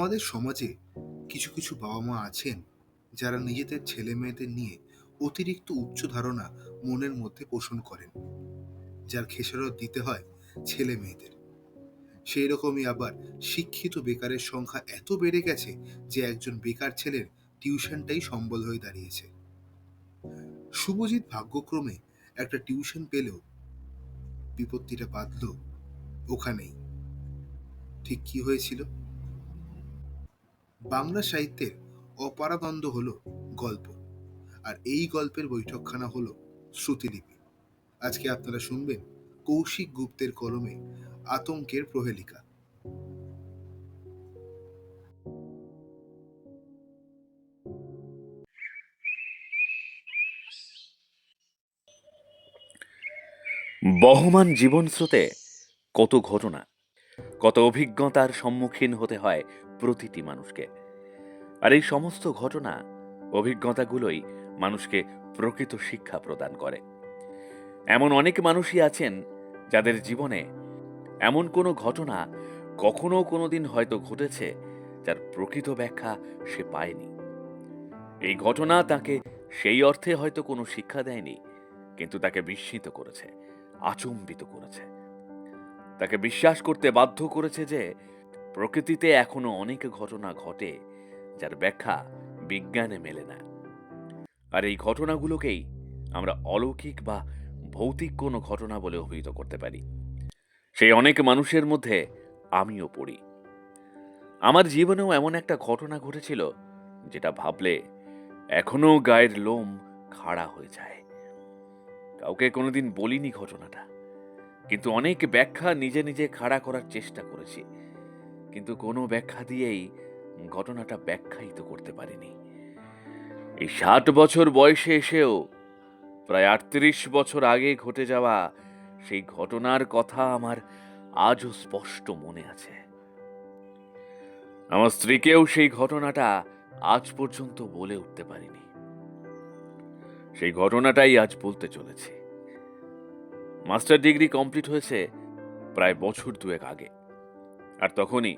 আমাদের সমাজে কিছু কিছু বাবা মা আছেন যারা নিজেদের ছেলে মেয়েদের নিয়ে অতিরিক্ত উচ্চ ধারণা মনের মধ্যে পোষণ করেন, যার খেসারত দিতে হয় ছেলে মেয়েদের সেই রকমই আবার শিক্ষিত বেকারের সংখ্যা এত বেড়ে গেছে যে একজন বেকার ছেলের টিউশনটাই সম্বল হয়ে দাঁড়িয়েছে। শুভজিৎ ভাগ্যক্রমে একটা টিউশন পেলেও বিপত্তিটা বাঁধল ওখানেই। ঠিক কি হয়েছিল? বাংলা সাহিত্যের অপারাদণ্ড হলো গল্প। আর এই গল্পের বৈঠকখানা হলো শ্রুতিলিপি। আজকে আপনারা শুনবেন কৌশিক গুপ্তের কলমে আতঙ্কের প্রহেলিকা। বহমান জীবন স্রোতে কত ঘটনা, কত অভিজ্ঞতার সম্মুখীন হতে হয় প্রতিটি মানুষকে। আর এই সমস্ত ঘটনা, অভিজ্ঞতাগুলোই মানুষকে প্রকৃত শিক্ষা প্রদান করে। এমন অনেক মানুষই আছেন যাদের জীবনে এমন কোনো ঘটনা কখনো কোনোদিন হয়তো ঘটেছে যার প্রকৃত ব্যাখ্যা সে পায়নি। এই ঘটনা তাকে সেই অর্থে হয়তো কোনো শিক্ষা দেয়নি, কিন্তু তাকে বিস্মিত করেছে, আচম্বিত করেছে। তাকে বিশ্বাস করতে বাধ্য করেছে যে প্রকৃতিতে এখনও অনেক ঘটনা ঘটে, যার ব্যাখ্যা বিজ্ঞানে মেলে না। আর এই ঘটনাগুলোকেই আমরা অলৌকিক বা ভৌতিক কোনো ঘটনা বলে অভিহিত করতে পারি। সেই অনেক মানুষের মধ্যে আমিও পড়ি। আমার জীবনেও এমন একটা ঘটনা ঘটেছিল, যেটা ভাবলে এখনও গায়ের লোম খাড়া হয়ে যায়। কাউকে কোনোদিন বলিনি ঘটনাটা, কিন্তু অনেক ব্যাখ্যা নিজে নিজে খাড়া করার চেষ্টা করেছি। কিন্তু কোনো ব্যাখ্যা দিয়েই ঘটনাটা ব্যাখ্যায়িত করতে পারিনি। এই ষাট বছর বয়সে এসেও প্রায় আটত্রিশ বছর আগে ঘটে যাওয়া সেই ঘটনার কথা আমার আজও স্পষ্ট মনে আছে। আমার স্ত্রীকেও সেই ঘটনাটা আজ পর্যন্ত বলে উঠতে পারিনি। সেই ঘটনাটাই আজ বলতে চলেছি। মাস্টার ডিগ্রি কমপ্লিট হয়েছে প্রায় বছর দুয়েক আগে। আর তখনই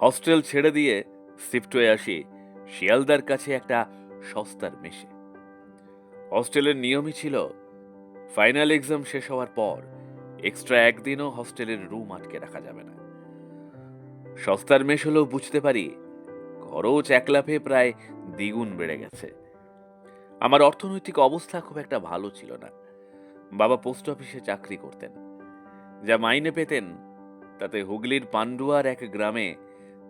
হস্টেল ছেড়ে দিয়ে শিফট হয়ে আসি শিয়ালদার কাছে একটা সস্তার মেশে হস্টেলের নিয়মই ছিল ফাইনাল এক্সাম শেষ হওয়ার পর এক্সট্রা একদিনও হস্টেলের রুম আটকে রাখা যাবে না। সস্তার মেশ হলেও বুঝতে পারি খরচ এক লাফে প্রায় দ্বিগুণ বেড়ে গেছে। আমার অর্থনৈতিক অবস্থা খুব একটা ভালো ছিল না। বাবা পোস্ট অফিসে চাকরি করতেন। যা মাইনে পেতেন তাতে হুগলির পান্ডুয়ার এক গ্রামে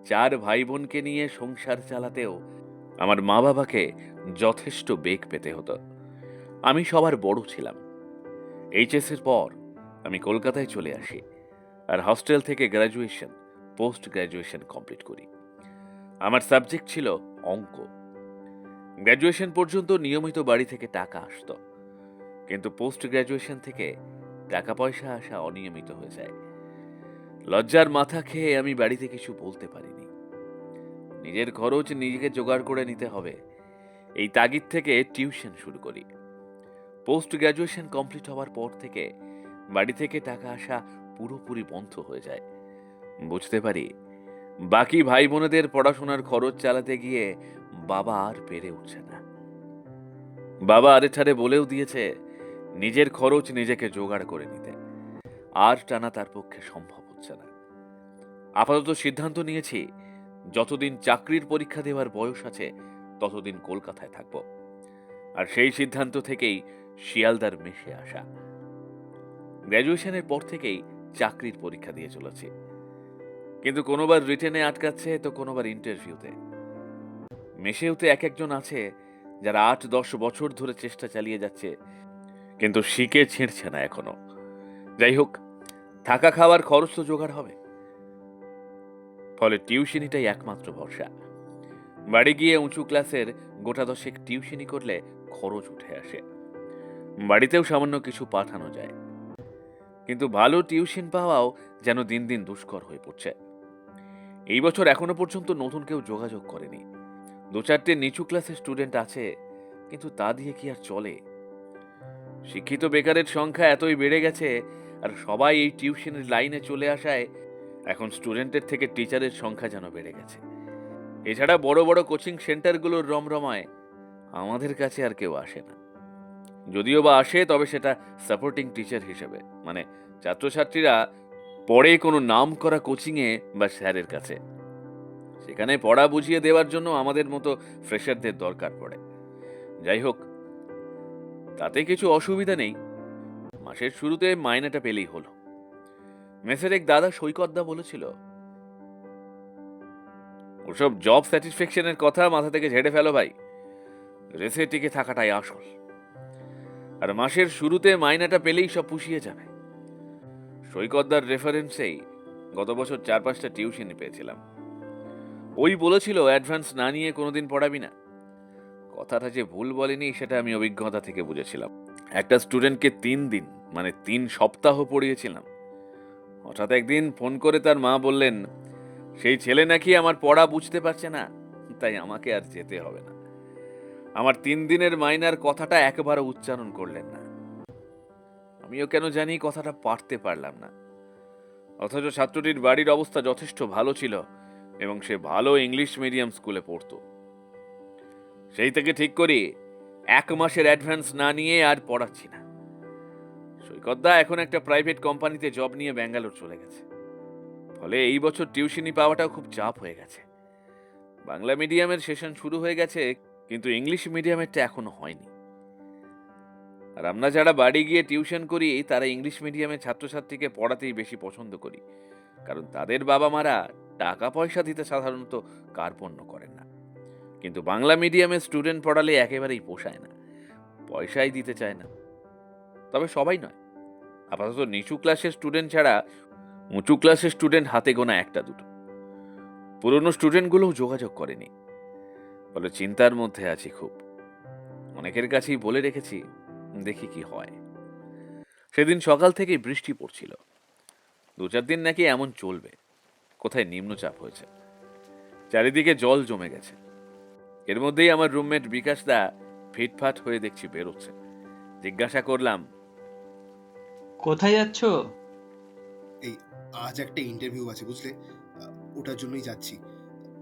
চার ভাই বোনকে নিয়ে সংসার চালাতেও আমার মা বাবাকে যথেষ্ট বেগ পেতে হতো। আমি সবার বড় ছিলাম। এইচএসের পর আমি কলকাতায় চলে আসি আর হস্টেল থেকে গ্র্যাজুয়েশন পোস্ট গ্র্যাজুয়েশন কমপ্লিট করি। আমার সাবজেক্ট ছিল অঙ্ক। গ্র্যাজুয়েশন পর্যন্ত নিয়মিত বাড়ি থেকে টাকা আসতো। কিন্তু পোস্ট গ্র্যাজুয়েশন থেকে টাকা পয়সা আসা অনিয়মিত হয়ে যায়। লজ্জার মাথা খেয়ে আমি বাড়িতে কিছু বলতে পারিনি। নিজের খরচ নিজেকে জোগাড় করে নিতে হবে। এই তাগিদ থেকে টিউশন শুরু করি। পোস্ট গ্র্যাজুয়েশন কমপ্লিট হওয়ার পর থেকে বাড়ি থেকে টাকা আসা পুরোপুরি বন্ধ হয়ে যায়। বুঝতে পারি, বাকি ভাই বোনেদের পড়াশোনার খরচ চালাতে গিয়ে বাবা আর পেরে উঠছে না। বাবা আরে ঠারে বলেও দিয়েছে, নিজের খরচ নিজেকে জোগাড় করে নিতে। আর টানা তার পক্ষে সম্ভব হচ্ছে না। আপাতত সিদ্ধান্ত নিয়েছি, যতদিন চাকরির পরীক্ষা দেওয়ার বয়স আছে, ততদিন কলকাতায় থাকব। আর সেই সিদ্ধান্ত থেকেই শিয়ালদার মেশে আসা। গ্র্যাজুয়েশনের পর থেকেই চাকরির পরীক্ষা দিয়ে চলেছি। কিন্তু কোনোবার রিটেনে আটকাচ্ছে, তো কোনোবার ইন্টারভিউতে। মেশেওতে এক একজন আছে, যারা আট দশ বছর ধরে চেষ্টা চালিয়ে যাচ্ছে, কিন্তু শিকে ছিঁড়ছে না এখনও। যাই হোক থাকা খাওয়ার খরচ তো জোগাড় হবে। ফলে টিউশনিটাই একমাত্র ভরসা। বাড়ি গিয়ে উঁচু ক্লাসের গোটা দশেক টিউশনি করলে খরচ উঠে আসে। বাড়িতেও সামান্য কিছু পাঠানো যায়। কিন্তু ভালো টিউশন পাওয়াও যেন দিন দিন দুষ্কর হয়ে পড়ছে। এই বছর এখনও পর্যন্ত নতুন কেউ যোগাযোগ করেনি। দু চারটে নিচু ক্লাসের স্টুডেন্ট আছে, কিন্তু তা দিয়ে কি আর চলে? শিক্ষিত বেকারের সংখ্যা এতই বেড়ে গেছে আর সবাই এই টিউশনের লাইনে চলে আসায় এখন স্টুডেন্টের থেকে টিচারের সংখ্যা যেন বেড়ে গেছে। এছাড়া বড় বড় কোচিং সেন্টারগুলোর রমরমায় আমাদের কাছে আর কেউ আসে না। যদিও বা আসে, তবে সেটা সাপোর্টিং টিচার হিসেবে। মানে ছাত্রছাত্রীরা পড়ে কোনো নাম করা কোচিংয়ে বা স্যারের কাছে। সেখানে পড়া বুঝিয়ে দেওয়ার জন্য আমাদের মতো ফ্রেশারদের দরকার পড়ে। যাই হোক, তাতে কিছু অসুবিধা নেই। মাসের শুরুতে মাইনেটা পেলেই হলো। মেসের এক দাদা সৈকতদা বলেছিল, ওসব জব স্যাটিসফ্যাকশনের কথা মাথা থেকে ঝেড়ে ফেলো ভাই। রেসে টিকে থাকাটাই আসল। আর মাসের শুরুতে মাইনাটা পেলেই সব পুষিয়ে যাবে। সৈকতদার রেফারেন্সেই গত বছর চার পাঁচটা টিউশনি পেয়েছিলাম। ওই বলেছিল অ্যাডভান্স না নিয়ে কোনোদিন পড়াবি না। কথাটা যে ভুল বলেনি, সেটা আমি অভিজ্ঞতা থেকে বুঝেছিলাম। একটা স্টুডেন্টকে তিন দিন মানে তিন সপ্তাহ পড়িয়েছিলাম। হঠাৎ একদিন ফোন করে তার মা বললেন, সেই ছেলে নাকি আমার পড়া বুঝতে পারছে না, তাই আমাকে আর যেতে হবে না। আমার তিন দিনের মাইনার কথাটা একবারও উচ্চারণ করলেন না। আমিও কেন জানি কথাটা পারতে পারলাম না। অথচ ছাত্রটির বাড়ির অবস্থা যথেষ্ট ভালো ছিল এবং সে ভালো ইংলিশ মিডিয়াম স্কুলে পড়তো। সেই থেকে ঠিক করি, এক মাসের অ্যাডভান্স না নিয়ে আর পড়াচ্ছি না। সৈকতদা এখন একটা প্রাইভেট কোম্পানিতে জব নিয়ে ব্যাঙ্গালোর চলে গেছে। ফলে এই বছর টিউশনি পাওয়াটাও খুব চাপ হয়ে গেছে। বাংলা মিডিয়ামের সেশন শুরু হয়ে গেছে, কিন্তু ইংলিশ মিডিয়ামেরটা এখনও হয়নি। আর আমরা যারা বাড়ি গিয়ে টিউশন করি, তারা ইংলিশ মিডিয়ামের ছাত্রছাত্রীকে পড়াতেই বেশি পছন্দ করি। কারণ তাদের বাবা মারা টাকা পয়সা দিতে সাধারণত কার্পণ্য করেন না। কিন্তু বাংলা মিডিয়ামের স্টুডেন্ট পড়ালে একেবারেই পোষায় না। পয়সাই দিতে চায় না। তবে সবাই নয়। আপাতত নিচু ক্লাসের স্টুডেন্ট ছাড়া উঁচু ক্লাসের স্টুডেন্ট হাতে গোনা একটা দুটো। পুরনো স্টুডেন্টগুলোও যোগাযোগ করেনি। বলে চিন্তার মধ্যে আছি খুব। অনেকের কাছেই বলে রেখেছি, দেখি কি হয়। সেদিন সকাল থেকেই বৃষ্টি পড়ছিল। দু চার দিন নাকি এমন চলবে। কোথায় নিম্নচাপ হয়েছে। চারিদিকে জল জমে গেছে। এর মধ্যেই আমার রুমমেট বিকাশ দা ফিটফাট হয়ে দেখছি বেরোচ্ছে। জিজ্ঞাসা করলাম কোথায় যাচ্ছ? এই আজ একটা ইন্টারভিউ আছে বুঝলে? ওটার জন্যই যাচ্ছি।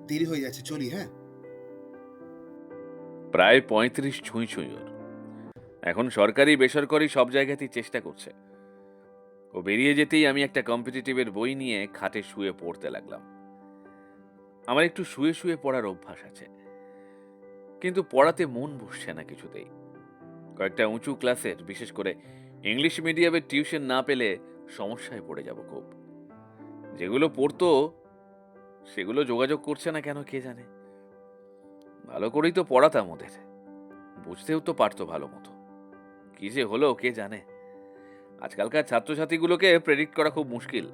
দেরি হয়ে যাচ্ছে চলি হ্যাঁ? প্রায় পঁয়ত্রিশ ছুঁই ছুঁই ওর। এখন সরকারি বেসরকারি সব জায়গাতেই চেষ্টা করছে। ও বেরিয়ে যেতেই আমি একটা কম্পিটিটিভের বই নিয়ে খাটে শুয়ে পড়তে লাগলাম। আমার একটু শুয়ে শুয়ে পড়ার অভ্যাস আছে। কিন্তু পড়াতে মন বসছে না কিছুতেই। কয়েকটা উঁচু ক্লাসের বিশেষ করে ইংলিশ মিডিয়ামের টিউশন না পেলে সমস্যায় পড়ে যাব খুব। যেগুলো পড়তো, সেগুলো যোগাযোগ করছে না কেন কে জানে? ভালো করেই তো পড়াতাম ওদের। বুঝতেও তো পারতো ভালো মতো। কী যে হলো কে জানে? আজকালকার ছাত্রছাত্রীগুলোকে প্রেডিক্ট করা খুব মুশকিল।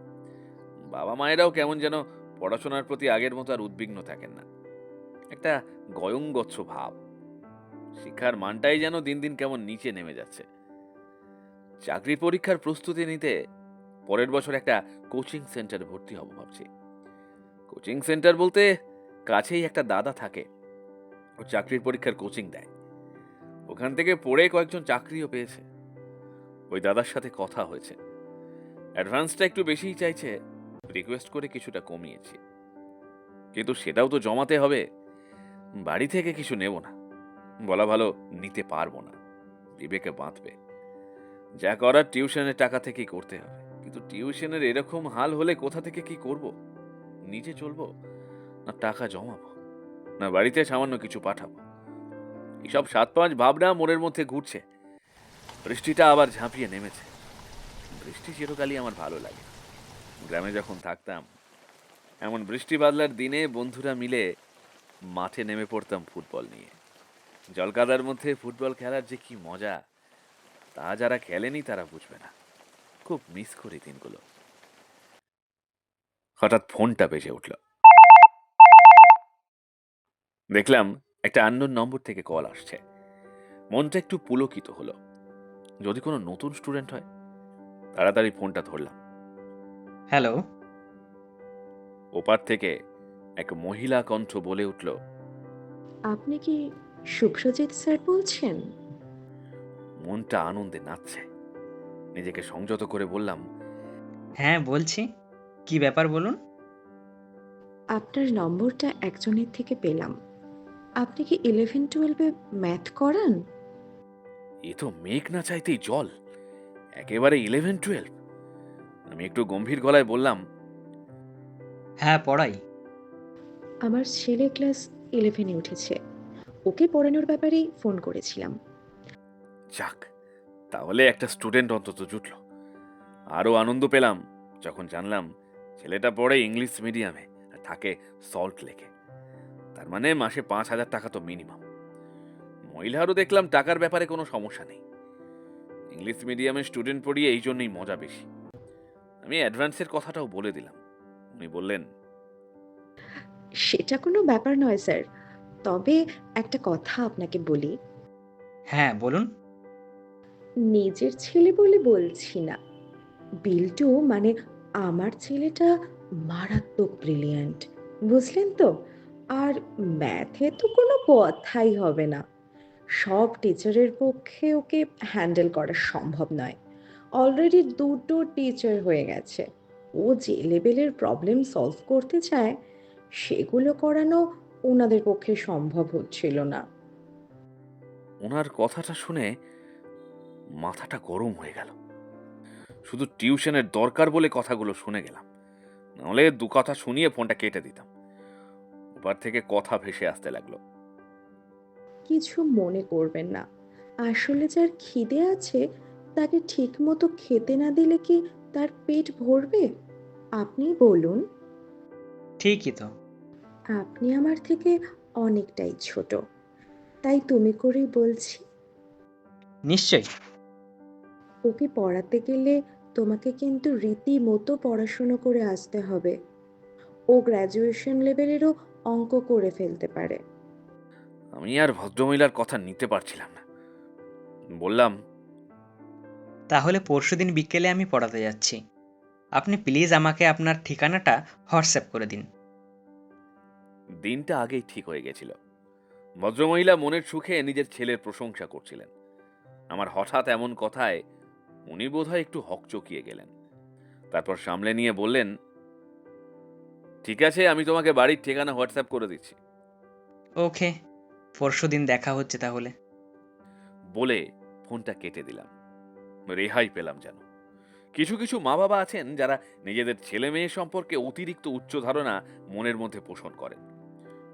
বাবা মায়েরাও কেমন যেন পড়াশোনার প্রতি আগের মতো আর উদ্বিগ্ন থাকেন না। একটা গয়ঙ্গচ্ছ ভাব। শিক্ষার মানটাই যেন দিন দিন কেমন নিচে নেমে যাচ্ছে। চাকরির পরীক্ষার প্রস্তুতি নিতে পরের বছর একটা কোচিং সেন্টারে ভর্তি হব ভাবছি। কোচিং সেন্টার বলতে কাছেই একটা দাদা থাকে। ও চাকরির পরীক্ষার কোচিং দেয়। ওখান থেকে পড়ে কয়েকজন চাকরিও পেয়েছে। ওই দাদার সাথে কথা হয়েছে। অ্যাডভান্সটা একটু বেশিই চাইছে। রিকোয়েস্ট করে কিছুটা কমিয়েছি। কিন্তু সেটাও তো জমাতে হবে। বাড়ি থেকে কিছু নেব না। বলা ভালো নিতে পারব না। বিবেকে বাঁধবে। যা করার টিউশনের টাকা থেকেই করতে হবে। কিন্তু টিউশনের এরকম হাল হলে কোথা থেকে কি করব? নিজে চলবো? না টাকা জমাবো? না বাড়িতে সামান্য কিছু পাঠাবো? এইসব সাত পাঁচ ভাবনা মনের মধ্যে ঘুরছে। বৃষ্টিটা আবার ঝাঁপিয়ে নেমেছে। বৃষ্টি চিরকালই আমার ভালো লাগে। গ্রামে যখন থাকতাম, এমন বৃষ্টি বাদলার দিনে বন্ধুরা মিলে মাঠে নেমে পড়তাম ফুটবল নিয়ে। জলকাদার মধ্যে ফুটবল খেলার যে কি মজা! তা যারা খেলেনি তারা বুঝবে না। খুব মিস করি দিনগুলো। হঠাৎ ফোনটা বেজে উঠল। দেখলাম একটা আন্নোন নম্বর থেকে কল আসছে। মনটা একটু পুলকিত হলো। যদি কোনো নতুন স্টুডেন্ট হয় তাড়াতাড়ি ফোনটা ধরলাম। হ্যালো ওপার থেকে এক মহিলা কণ্ঠ বলে উঠল আপনি কি শুভ্রজিৎ স্যার বলছেন? মনটা আনন্দে নাচছে। নিজেকে সংযত করে বললাম হ্যাঁ বলছি। কি ব্যাপার বলুন? আপনার নম্বরটা একজনের থেকে পেলাম। আপনি কি ইলেভেন টুয়েলভে ম্যাথ করান? এ তো মেঘ না চাইতেই জল। একেবারে ইলেভেন টুয়েলভ আমি একটু গম্ভীর গলায় বললাম হ্যাঁ পড়াই। আমার ছেলে ক্লাস ইলেভেনে উঠেছে। ওকে পড়ানোর ব্যাপারেই ফোন করেছিলাম। যাক তাহলে একটা স্টুডেন্ট অন্তত জুটল। আরও আনন্দ পেলাম যখন জানলাম ছেলেটা পড়ে ইংলিশ মিডিয়ামে আর থাকে সল্ট লেকে তার মানে মাসে পাঁচ হাজার টাকা তো মিনিমাম মহিলারও দেখলাম টাকার ব্যাপারে কোনো সমস্যা নেই। ইংলিশ মিডিয়ামে স্টুডেন্ট পড়িয়ে এই জন্যই মজা বেশি। আমি অ্যাডভান্সের কথাটাও বলে দিলাম। উনি বললেন সেটা কোনো ব্যাপার নয় স্যার। তবে একটা কথা আপনাকে বলি। হ্যাঁ বলুন। নিজের ছেলে বলে বলছি না। বিল্টু মানে আমার ছেলেটা মারাত্মক ব্রিলিয়ান্ট বুঝলেন তো? আর ম্যাথে তো কোনো কথাই হবে না। সব টিচারের পক্ষে ওকে হ্যান্ডেল করা সম্ভব নয়। অলরেডি দুটো টিচার হয়ে গেছে। ও যে লেভেলের প্রবলেম সলভ করতে চায়, সেগুলো করানো ওনাদের পক্ষে সম্ভব হচ্ছিল না। ওনার কথাটা শুনে মাথাটা গরম হয়ে গেল। শুধু টিউশনের দরকার বলে কথাগুলো শুনে গেলাম। নাহলে দু কথা শুনিয়ে ফোনটা কেটে দিতাম। ওপার থেকে কথা ভেসে আসতে লাগল। কিছু মনে করবেন না। আসলে যার খিদে আছে তাকে ঠিক মতো খেতে না দিলে কি তার পেট ভরবে? আপনি বলুন। ঠিকই তো। আপনি আমার থেকে অনেকটাই ছোট। তাই তুমি করেই বলছি। নিশ্চয়ই। ওকে পড়াতে গেলে তোমাকে কিন্তু রীতিমতো পড়াশুনো করে আসতে হবে। ও গ্র্যাজুয়েশন লেভেলেরও অঙ্ক করে ফেলতে পারে। আমি আর ভদ্রমহিলার কথা নিতে পারছিলাম না। বললাম তাহলে পরশুদিন বিকেলে আমি পড়াতে যাচ্ছি। আপনি প্লিজ আমাকে আপনার ঠিকানাটা হোয়াটসঅ্যাপ করে দিন। দিনটা আগেই ঠিক হয়ে গেছিল। ভদ্রমহিলা মনের সুখে নিজের ছেলের প্রশংসা করছিলেন। আমার হঠাৎ এমন কথায় উনি বোধহয় একটু হকচকিয়ে গেলেন। তারপর সামলে নিয়ে বললেন ঠিক আছে আমি তোমাকে বাড়ির ঠিকানা হোয়াটসঅ্যাপ করে দিচ্ছি। ওকে পরশুদিন দেখা হচ্ছে তাহলে। বলে ফোনটা কেটে দিলাম। রেহাই পেলাম যেন। কিছু কিছু মা বাবা আছেন যারা নিজেদের ছেলে মেয়ে সম্পর্কে অতিরিক্ত উচ্চ ধারণা মনের মধ্যে পোষণ করেন।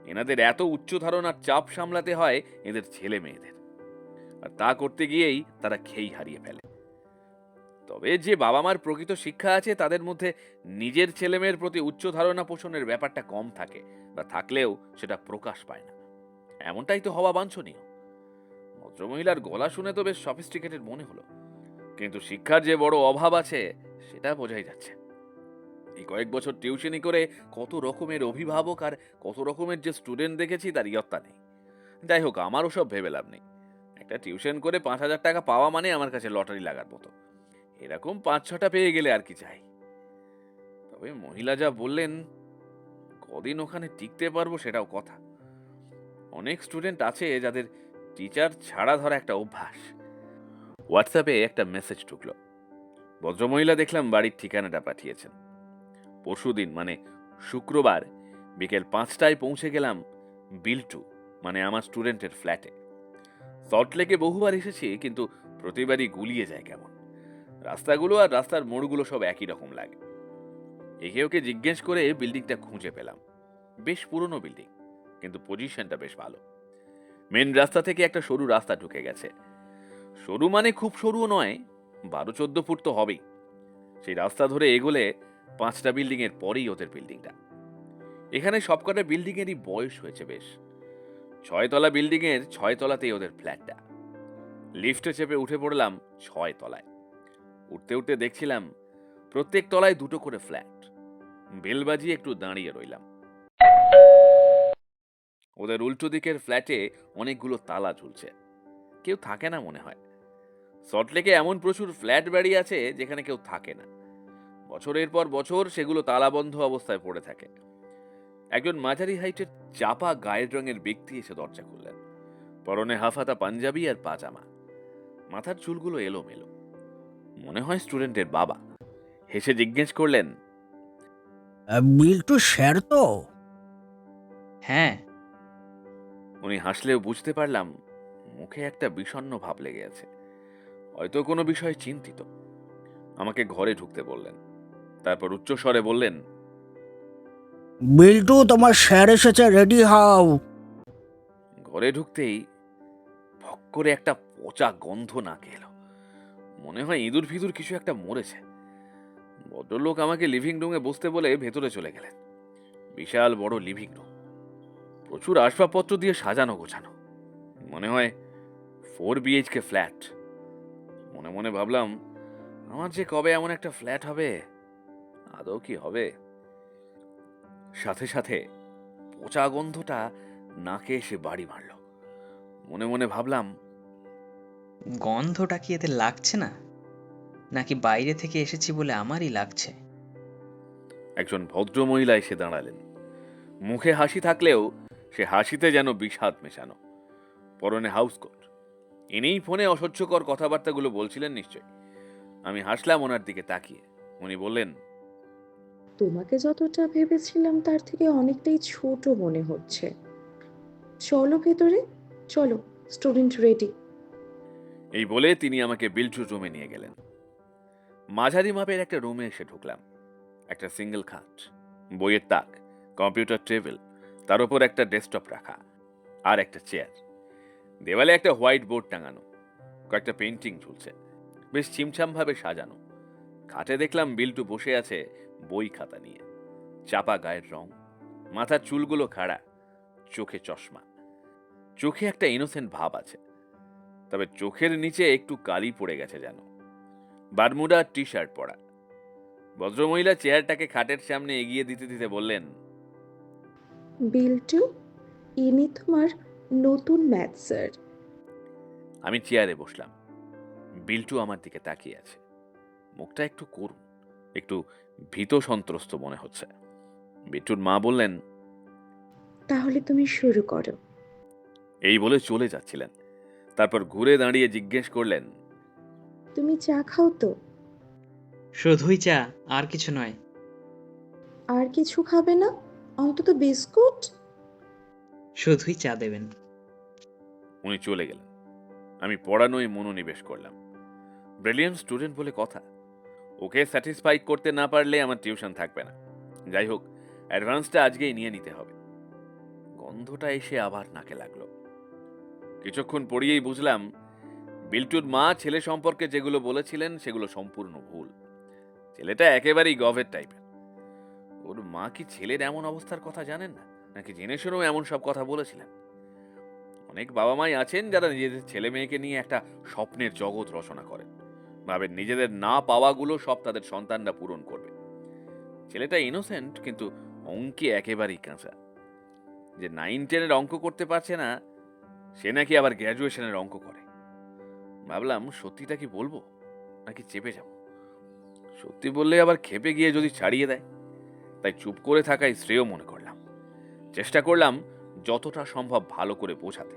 এনাদের এত উচ্চ ধারণার চাপ সামলাতে হয় এদের ছেলে মেয়েদের আর তা করতে গিয়েই তারা খেই হারিয়ে ফেলে। তবে যে বাবা মার প্রকৃত শিক্ষা আছে, তাদের মধ্যে নিজের ছেলেমেয়ের প্রতি উচ্চ ধারণা পোষণের ব্যাপারটা কম থাকে বা থাকলেও সেটা প্রকাশ পায় না। এমনটাই তো হওয়া বাঞ্ছনীয়। ভদ্রমহিলার গলা শুনে তো বেশ সফিস্টিকেটেড মনে হলো। কিন্তু শিক্ষার যে বড় অভাব আছে, সেটা বোঝাই যাচ্ছে। এই কয়েক বছর টিউশনি করে কত রকমের অভিভাবক আর কত রকমের যে স্টুডেন্ট দেখেছি, তার ইয়ত্তা নেই। যাই হোক, আমার ওসব ভেবে লাভ নেই। একটা টিউশন করে পাঁচ হাজার টাকা পাওয়া মানে আমার কাছে লটারি লাগার মতো। এরকম পাঁচ ছটা পেয়ে গেলে আর কি চাই। তবে মহিলা যা বললেন, কদিন ওখানে টিকতে পারব সেটাও কথা। অনেক স্টুডেন্ট আছে যাদের টিচার ছাড়া ধরা একটা অভ্যাস। হোয়াটসঅ্যাপে একটা মেসেজ ঢুকলো। ভদ্রমহিলা দেখলাম বাড়ির ঠিকানাটা পাঠিয়েছেন। পরশুদিন মানে শুক্রবার, বিকেল পাঁচটায় পৌঁছে গেলাম বিল্টু মানে আমার স্টুডেন্টের ফ্ল্যাটে। সল্টলেকে বহুবার এসেছি, কিন্তু প্রতিবারই গুলিয়ে যায় কেমন। রাস্তাগুলো আর রাস্তার মোড়গুলো সব একই রকম লাগে। একে ওকে জিজ্ঞেস করে বিল্ডিংটা খুঁজে পেলাম। বেশ পুরনো বিল্ডিং, কিন্তু পজিশনটা বেশ ভালো। মেন রাস্তা থেকে একটা সরু রাস্তা ঢুকে গেছে। সরু মানে খুব সরুও নয়, বারো চোদ্দ ফুট তো হবেই। সেই রাস্তা ধরে এগোলে পাঁচটা বিল্ডিং এর পরেই ওদের বিল্ডিংটা। এখানে সবকটা বিল্ডিং এরই বয়স হয়েছে বেশ। ছয়তলা বিল্ডিং এর ছয় তলাতেই ওদের ফ্ল্যাটটা। লিফটে চেপে উঠে পড়লাম ছয় তলায় উঠতে উঠতে দেখছিলাম প্রত্যেক তলায় দুটো করে ফ্ল্যাট। বেল বাজিয়ে একটু দাঁড়িয়ে রইলাম। ওদের উল্টো দিকের ফ্ল্যাটে অনেকগুলো তালা ঝুলছে। কেউ থাকে না মনে হয়। সল্টলেকে এমন প্রচুর ফ্ল্যাট বাড়ি আছে যেখানে কেউ থাকে না। বছরের পর বছর সেগুলো তালাবন্ধ অবস্থায় পড়ে থাকে। একজন মাঝারি হাইটের চাপা গায়ের রঙের ব্যক্তি এসে দরজা খুললেন। পরনে হাফাতা পাঞ্জাবি আর পাজামা। মাথার চুলগুলো এলোমেলো। মনে হয় স্টুডেন্টের বাবা। হেসে জিজ্ঞেস করলেন বিল্টু স্যার তো? হ্যাঁ। উনি হাসলেও বুঝতে পারলাম মুখে একটা বিষণ্ণ ভাব লেগে আছে। হয়তো কোনো বিষয়ে চিন্তিত। আমাকে ঘরে ঢুকতে বললেন। তারপর উচ্চস্বরে বললেন বিল্টু তোমার স্যার এসেছে রেডি হও। ঘরে ঢুকতেই ভক করে একটা পচা গন্ধ নাকে এলো। মনে হয় ইঁদুর ফিঁদুর কিছু একটা মরেছে। ভদ্রলোক আমাকে লিভিং রুমে বসতে বলে ভেতরে চলে গেলেন। বিশাল বড় লিভিং রুম প্রচুর আসবাবপত্র দিয়ে সাজানো গোছানো। মনে হয় ফোর বিএইচকে ফ্ল্যাট মনে মনে ভাবলাম, আমার যে কবে এমন একটা ফ্ল্যাট হবে, আদৌ কি হবে? সাথে সাথে পচা গন্ধটা নাকে এসে বাড়ি মারল। মনে মনে ভাবলাম গন্ধটা কি এতে লাগছে না? নাকি বাইরে থেকে এসেছি বলে আমারই লাগছে? একজন ভদ্রমহিলা এসে দাঁড়ালেন। মুখে হাসি থাকলেও সে হাসিতে যেন বিষাদ মেশানো। পরনে হাউস কোট। ইনিই ফোনে অসহ্যকর কথাবার্তাগুলো বলছিলেন নিশ্চয়। আমি হাসলাম ওনার দিকে তাকিয়ে। উনি বললেন তোমাকে যতটা ভেবেছিলাম তার থেকে অনেকটাই ছোট মনে হচ্ছে। চলো ভেতরে। চলো স্টুডেন্ট রেডি। এই বলে তিনি আমাকে বিলটু রুমে নিয়ে গেলেন। মাঝারি মাপের একটা রুমে এসে ঢুকলাম। একটা সিঙ্গেল খাট, বইয়ের তাক, কম্পিউটার টেবিল, তার উপর একটা ডেস্কটপ রাখা আর একটা চেয়ার। দেওয়ালে একটা হোয়াইট বোর্ড টাঙানো, কয়েকটা পেন্টিং ঝুলছে, বেশ ছিমছামভাবে সাজানো। খাটে দেখলাম বিল্টু বসে আছে বই খাতা নিয়ে। চাপা গায়ের রং, মাথার চুলগুলো খাড়া, চোখে চশমা। চোখে একটা ইনোসেন্ট ভাব আছে। তবে চোখের নিচে একটু কালি পড়ে গেছে যেন। বারমুডা টি শার্ট পরা। ভদ্রমহিলা চেয়ারটাকে খাটের সামনে এগিয়ে দিতে দিতে বললেন বিল্টু ইনি তোমার নতুন ম্যাথ স্যার। আমি চেয়ারে বসলাম। বিল্টু আমার দিকে তাকিয়ে আছে। মুখটা একটু করুন একটু ভীত সন্ত্রস্ত মনে হচ্ছে। বিট্টুর মা বললেন তাহলে তুমি শুরু করো। এই বলে চলে যাচ্ছিলেন। তারপর ঘুরে দাঁড়িয়ে জিজ্ঞেস করলেন তুমি চা খাও তো? শুধুই চা আর কিছু নয়। আর কিছু খাবে না? অন্তত বিস্কুট? শুধুই চা দেবেন। উনি চলে গেলেন। আমি পড়ানোয় মনোনিবেশ করলাম। ব্রিলিয়ান্ট স্টুডেন্ট বলে কথা। ওকে স্যাটিসফাই করতে না পারলে আমার টিউশন থাকবে না। যাই হোক অ্যাডভান্সটা আজকেই নিয়ে নিতে হবে। গন্ধটা এসে আবার নাকে লাগল। কিছুক্ষণ পড়িয়েই বুঝলাম, বিল্টুর মা ছেলে সম্পর্কে যেগুলো বলেছিলেন সেগুলো সম্পূর্ণ ভুল। ছেলেটা একেবারেই গভের টাইপের ওর মা কি ছেলের এমন অবস্থার কথা জানেন না? নাকি জেনে শুনেও এমন সব কথা বলেছিলেন? অনেক বাবা মাই আছেন যারা নিজেদের ছেলে মেয়েকে নিয়ে একটা স্বপ্নের জগৎ রচনা করেন। ভাবেন নিজেদের না পাওয়াগুলো সব তাদের সন্তানরা পূরণ করবে। ছেলেটা ইনোসেন্ট কিন্তু অঙ্কে একেবারেই কাঁচা। যে নাইন টেনের অঙ্ক করতে পারছে না সে নাকি আবার গ্র্যাজুয়েশনের অঙ্ক করে। ভাবলাম, সত্যিটা কি বলব? নাকি চেপে যাব? সত্যি বললে আবার খেপে গিয়ে যদি ছাড়িয়ে দেয়? তাই চুপ করে থাকাই শ্রেয় মনে করলাম। চেষ্টা করলাম যতটা সম্ভব ভালো করে বোঝাতে।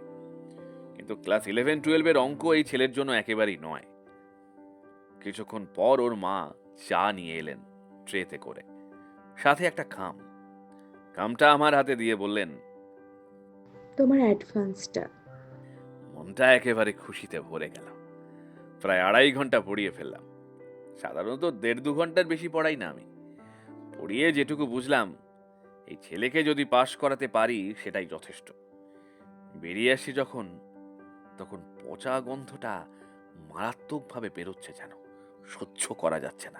কিন্তু ক্লাস ইলেভেন টুয়েলভের অঙ্ক এই ছেলের জন্য একেবারেই নয়। কিছুক্ষণ পর ওর মা চা নিয়ে এলেন ট্রেতে করে। সাথে একটা খাম। খামটা আমার হাতে দিয়ে বললেন, তোমার অ্যাডভান্সটা মনটা একেবারে খুশিতে ভরে গেল। প্রায় আড়াই ঘণ্টা পড়িয়ে ফেললাম। সাধারণত দেড় দু ঘণ্টার বেশি পড়াই না আমি। পড়িয়ে যেটুকু বুঝলাম, এই ছেলেকে যদি পাশ করাতে পারি সেটাই যথেষ্ট। বেরিয়ে আসি যখন, তখন পচা গন্ধটা মারাত্মকভাবে বেরোচ্ছে যেন, সহ্য করা যাচ্ছে না।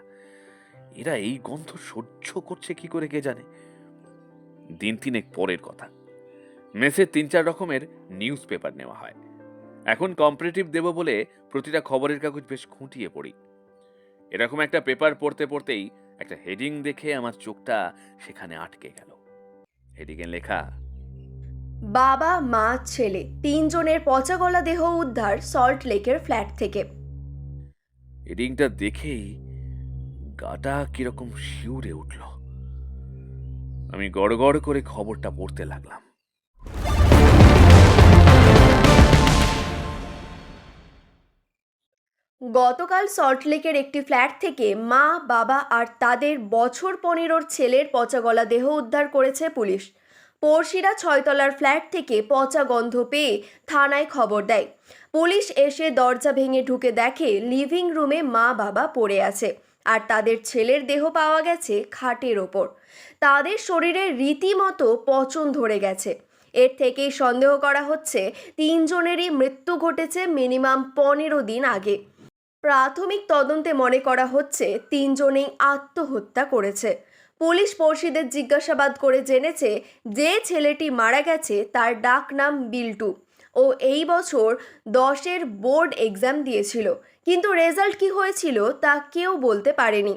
এরা এই গন্ধ সহ্য করছে কি করে কে জানে? দিন তিনেক পরের কথা। মেসে তিন চার রকমের নিউজ পেপার নেওয়া হয়। এখন কম্পারেটিভ দেব বলে প্রতিটা খবরের কাগজ বেশ খুঁটিয়ে পড়ি। এরকম একটা পেপার পড়তে পড়তেই একটা হেডিং দেখে আমার চোখটা সেখানে আটকে গেল। হেডিংয়ে লেখা বাবা মা ছেলে তিনজনের পচা গলা দেহ উদ্ধার সল্ট লেকের ফ্ল্যাট থেকে। হেডিংটা দেখেই গাটা কীরকম শিউরে উঠল। আমি গড়গড় করে খবরটা পড়তে লাগলাম। গতকাল সল্টলেকের একটি ফ্ল্যাট থেকে মা, বাবা আর তাদের বছর পনেরোর ছেলের পচাগলা দেহ উদ্ধার করেছে পুলিশ। পড়শিরা ছয়তলার ফ্ল্যাট থেকে পচা গন্ধ পেয়ে থানায় খবর দেয়। পুলিশ এসে দরজা ভেঙে ঢুকে দেখে লিভিং রুমে মা, বাবা পড়ে আছে আর তাদের ছেলের দেহ পাওয়া গেছে খাটের ওপর। তাদের শরীরে রীতিমতো পচন ধরে গেছে। এর থেকেই সন্দেহ করা হচ্ছে, তিনজনেরই মৃত্যু ঘটেছে মিনিমাম পনেরো দিন আগে। প্রাথমিক তদন্তে মনে করা হচ্ছে তিনজনেই আত্মহত্যা করেছে। পুলিশ পড়শিদের জিজ্ঞাসাবাদ করে জেনেছে যে ছেলেটি মারা গেছে তার ডাক নাম বিল্টু ও এই বছর দশের বোর্ড এক্সাম দিয়েছিল। কিন্তু রেজাল্ট কি হয়েছিল তা কেউ বলতে পারেনি।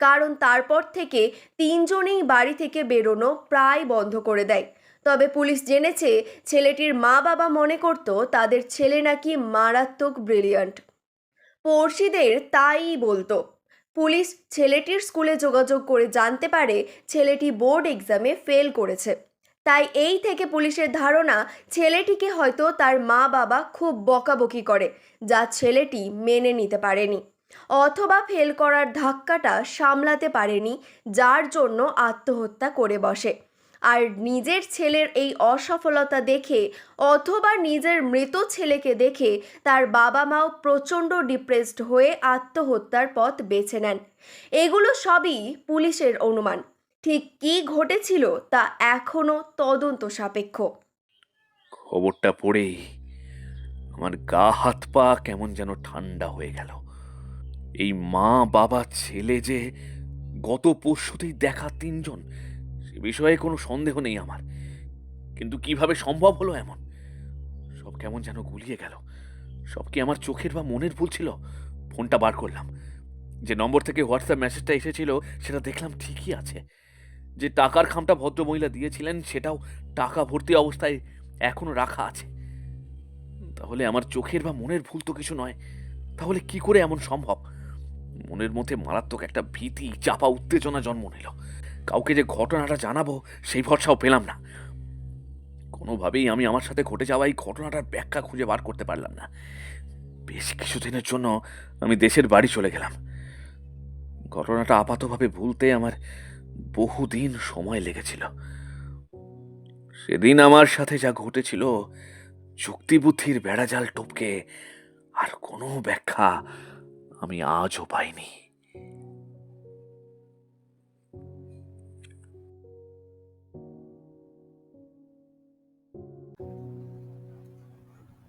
কারণ তারপর থেকে তিনজনেই বাড়ি থেকে বেরোনো প্রায় বন্ধ করে দেয়। তবে পুলিশ জেনেছে ছেলেটির মা বাবা মনে করত তাদের ছেলে নাকি মারাত্মক ব্রিলিয়ান্ট। পড়শিদের তাই বলতো। পুলিশ ছেলেটির স্কুলে যোগাযোগ করে জানতে পারে ছেলেটি বোর্ড এক্সামে ফেল করেছে। তাই এই থেকে পুলিশের ধারণা, ছেলেটিকে হয়তো তার মা বাবা খুব বকাবকি করে, যা ছেলেটি মেনে নিতে পারেনি। অথবা ফেল করার ধাক্কাটা সামলাতে পারেনি, যার জন্য আত্মহত্যা করে বসে। আর নিজের ছেলের এই অসফলতা দেখে অথবা নিজের মৃত ছেলেকে দেখে তার বাবা মাও প্রচণ্ড ডিপ্রেসড হয়ে আত্মহত্যার পথ বেছে নেন। এগুলো সবই পুলিশের অনুমান। ঠিক কী ঘটেছিল তা এখনও তদন্ত সাপেক্ষ। খবরটা পড়ে আমার গা হাত পা কেমন যেন ঠান্ডা হয়ে গেল। এই মা বাবা ছেলে যে গত পরশুতেই দেখা তিনজন সে বিষয়ে কোনো সন্দেহ নেই আমার। কিন্তু কীভাবে সম্ভব হলো এমন? সব কেমন যেন গুলিয়ে গেল। সব কি আমার চোখের বা মনের ভুল ছিল? ফোনটা বার করলাম। যে নম্বর থেকে হোয়াটসঅ্যাপ মেসেজটা এসেছিল, সেটা দেখলাম ঠিকই আছে। যে টাকার খামটা ভদ্রমহিলা দিয়েছিলেন, সেটাও টাকা ভর্তি অবস্থায় এখনও রাখা আছে। তাহলে আমার চোখের বা মনের ভুল তো কিছু নয়। তাহলে কি করে এমন সম্ভব? মনের মধ্যে মারাত্মক একটা ভীতি, চাপা উত্তেজনা জন্ম নিল। কাউকে যে ঘটনাটা জানাব, সেই ভরসাও পেলাম না। কোনোভাবেই আমি আমার সাথে ঘটে যাওয়া এই ঘটনাটার ব্যাখ্যা খুঁজে বার করতে পারলাম না। বেশ কিছুদিনের জন্য আমি দেশের বাড়ি চলে গেলাম। ঘটনাটা আপাতভাবে ভুলতে আমার বহুদিন সময় লেগেছিল। সেদিন আমার সাথে যা ঘটেছিল, যুক্তিবুদ্ধির বেড়াজাল টপকে আর কোনো ব্যাখ্যা আমি আজও পাইনি।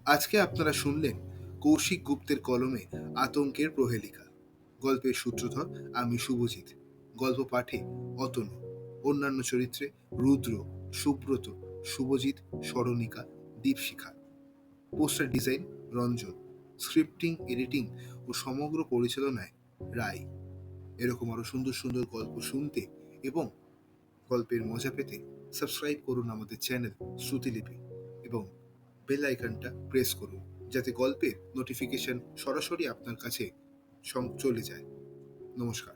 আজকে আপনারা শুনলেন কৌশিক গুপ্তের কলমে আতঙ্কের প্রহেলিকা। গল্পের সূত্রধর আমি শুভজিৎ। গল্প পাঠে অতনু। অন্যান্য চরিত্রে Rudra, Subrata, Subhajit Smaranika Dipshikha. Poster design Ranjan. Scripting, editing ও সমগ্র পরিচালনায় রায়। এরকম আরও সুন্দর সুন্দর গল্প শুনতে এবং গল্পের মজা পেতে সাবস্ক্রাইব করুন আমাদের চ্যানেল শ্রুতিলিপি এবং বেল আইকনটা প্রেস করুন যাতে গল্পের নোটিফিকেশন সরাসরি আপনার কাছে চলে যায়। নমস্কার।